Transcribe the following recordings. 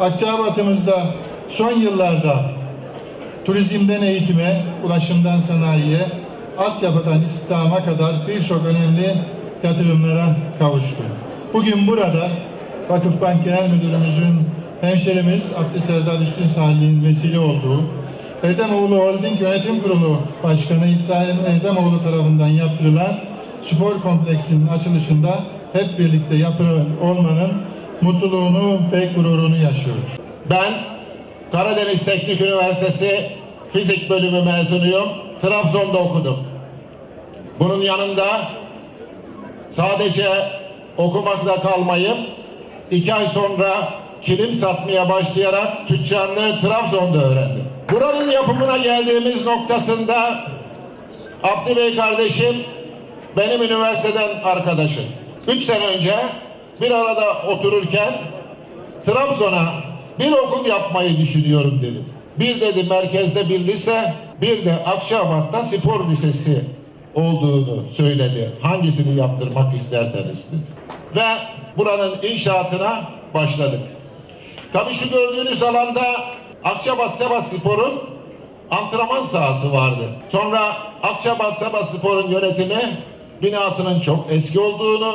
Akçabat'ımızda son yıllarda turizmden eğitime, ulaşımdan sanayiye, altyapıdan istihdama kadar birçok önemli yatırımlara kavuştu. Bugün burada Vakıfbank Genel Müdürümüzün hemşerimiz Abdü Serdar Üstün Salih'in vesile olduğu Erdemoğlu Holding Yönetim Kurulu Başkanı İbrahim Erdemoğlu tarafından yaptırılan spor kompleksinin açılışında hep birlikte yapılan olmanın mutluluğunu ve gururunu yaşıyoruz. Ben Karadeniz Teknik Üniversitesi Fizik Bölümü mezunuyum. Trabzon'da okudum. Bunun yanında sadece okumakla kalmayıp iki ay sonra kilim satmaya başlayarak tüccarlığı Trabzon'da öğrendim. Buranın yapımına geldiğimiz noktasında Abdi Bey kardeşim benim üniversiteden arkadaşım. Üç sene önce bir arada otururken Trabzon'a bir okul yapmayı düşünüyorum dedim. Bir dedi merkezde bir lise, bir de Akçabat'ta spor lisesi olduğunu söyledi. Hangisini yaptırmak isterseniz dedi. Ve buranın inşaatına başladık. Tabii şu gördüğünüz alanda Akçabat Seba Spor'un antrenman sahası vardı. Sonra Akçabat Seba Spor'un yönetimi binasının çok eski olduğunu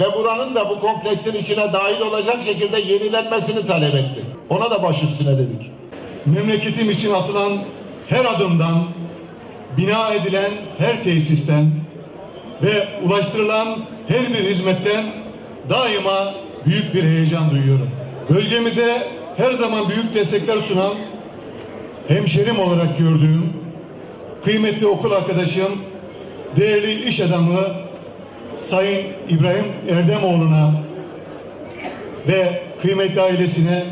ve buranın da bu kompleksin içine dahil olacak şekilde yenilenmesini talep etti. Ona da baş üstüne dedik. memleketim için atılan her adımdan, bina edilen her tesisten ve ulaştırılan her bir hizmetten daima büyük bir heyecan duyuyorum. Bölgemize her zaman büyük destekler sunan, hemşerim olarak gördüğüm, kıymetli okul arkadaşım, değerli iş adamı Sayın İbrahim Erdemoğlu'na ve kıymetli ailesine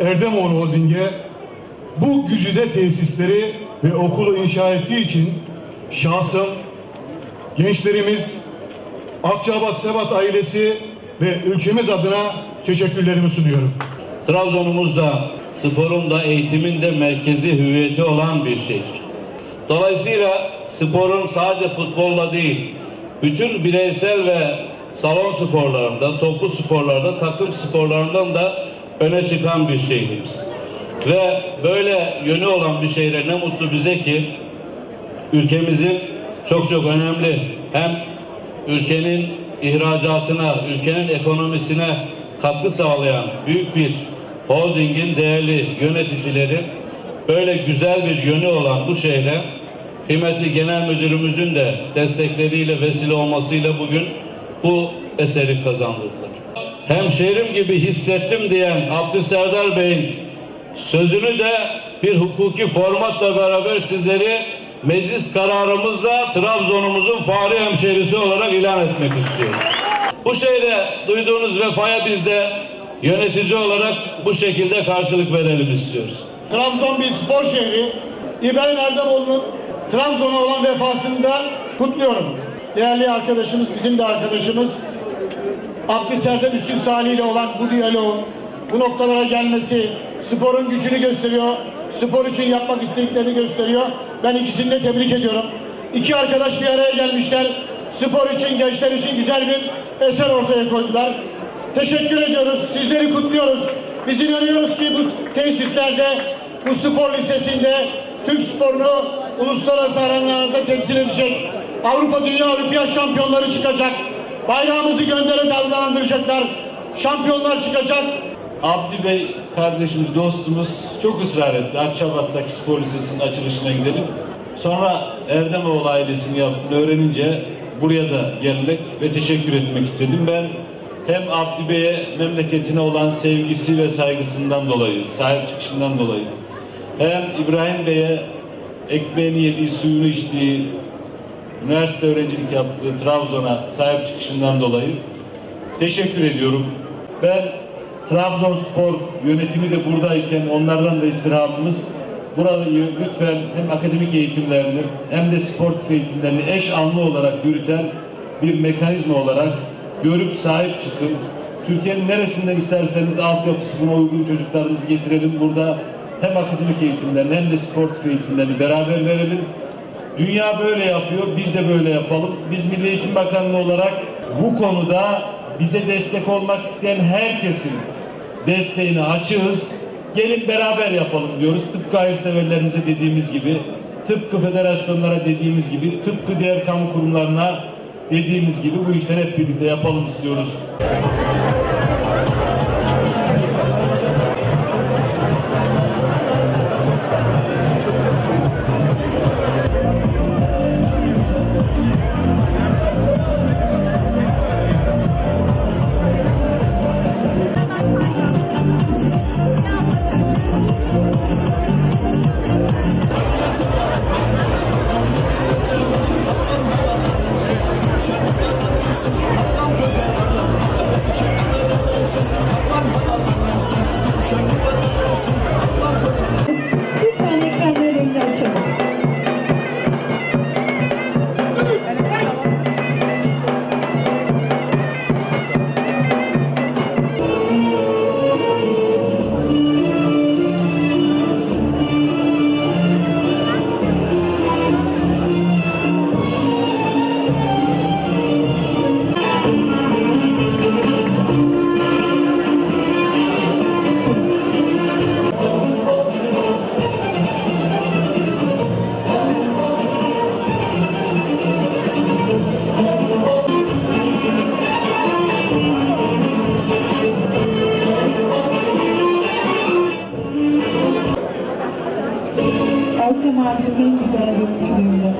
Erdemoğlu Holding'e bu güzide tesisleri ve okulu inşa ettiği için şahsım, gençlerimiz, Akçabat Sebat ailesi ve ülkemiz adına teşekkürlerimi sunuyorum. Trabzon'umuz da sporun da eğitimin de merkezi hüviyeti olan bir şehir. Dolayısıyla sporun sadece futbolla değil, bütün bireysel ve salon sporlarında, toplu sporlarda, takım sporlarından da öne çıkan bir şehrimiz. Ve böyle yönü olan bir şehre ne mutlu bize ki ülkemizin çok çok önemli hem ülkenin ihracatına, ülkenin ekonomisine katkı sağlayan büyük bir holdingin değerli yöneticileri böyle güzel bir yönü olan bu şehre kıymetli genel müdürümüzün de destekleriyle vesile olmasıyla bugün bu eseri kazandırdılar. Hemşehrim gibi hissettim diyen Abdülserdar Bey'in sözünü de bir hukuki formatla beraber sizleri meclis kararımızla Trabzon'umuzun fahri hemşehrisi olarak ilan etmek istiyorum. Bu şeyde duyduğunuz vefaya biz de yönetici olarak bu şekilde karşılık verelim istiyoruz. Trabzon bir spor şehri. İbrahim Erdemoğlu'nun Trabzon'a olan vefasını da kutluyorum. Değerli arkadaşımız, bizim de arkadaşımız Abdi Üstün Salih ile olan bu diyaloğun bu noktalara gelmesi sporun gücünü gösteriyor. Spor için yapmak istediklerini gösteriyor. Ben ikisini de tebrik ediyorum. İki arkadaş bir araya gelmişler. Spor için, gençler için güzel bir eser ortaya koydular. Teşekkür ediyoruz. Sizleri kutluyoruz. Biz inanıyoruz ki bu tesislerde, bu spor lisesinde Türk sporunu uluslararası arenalarda temsil edecek. Avrupa Dünya Olimpiyat şampiyonları çıkacak. Bayrağımızı göndere dalgalandıracaklar. Şampiyonlar çıkacak. Abdi Bey kardeşimiz, dostumuz çok ısrar etti. Akçabat'taki spor lisesinin açılışına gidelim. Sonra Erdemoğlu ailesini yaptığını öğrenince buraya da gelmek ve teşekkür etmek istedim. Ben hem Abdi Bey'e memleketine olan sevgisi ve saygısından dolayı, sahip çıkışından dolayı hem İbrahim Bey'e ekmeğini yediği, suyunu içtiği, üniversite öğrencilik yaptığı Trabzon'a sahip çıkışından dolayı teşekkür ediyorum. Ben Trabzonspor yönetimi de buradayken onlardan da istirhamımız burayı lütfen hem akademik eğitimlerini hem de sportif eğitimlerini eş anlı olarak yürüten bir mekanizma olarak görüp sahip çıkın. Türkiye'nin neresinden isterseniz altyapısı buna uygun çocuklarımızı getirelim. Burada hem akademik eğitimlerini hem de sportif eğitimlerini beraber verelim. Dünya böyle yapıyor, biz de böyle yapalım. Biz Milli Eğitim Bakanlığı olarak bu konuda bize destek olmak isteyen herkesin desteğine açığız. Gelin beraber yapalım diyoruz. Tıpkı hayırseverlerimize dediğimiz gibi, tıpkı federasyonlara dediğimiz gibi, tıpkı diğer kamu kurumlarına dediğimiz gibi bu işleri hep birlikte yapalım istiyoruz. Shut up. Lütfen ekranların önünü açalım. Ertem abim en güzel görüntülerinde.